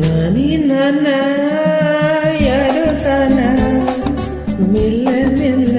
ನಾನಿ ನನ್ನ ಯಾರು ತಾನ ಮೆಲ್ಲ ಮೆಲ್ಲ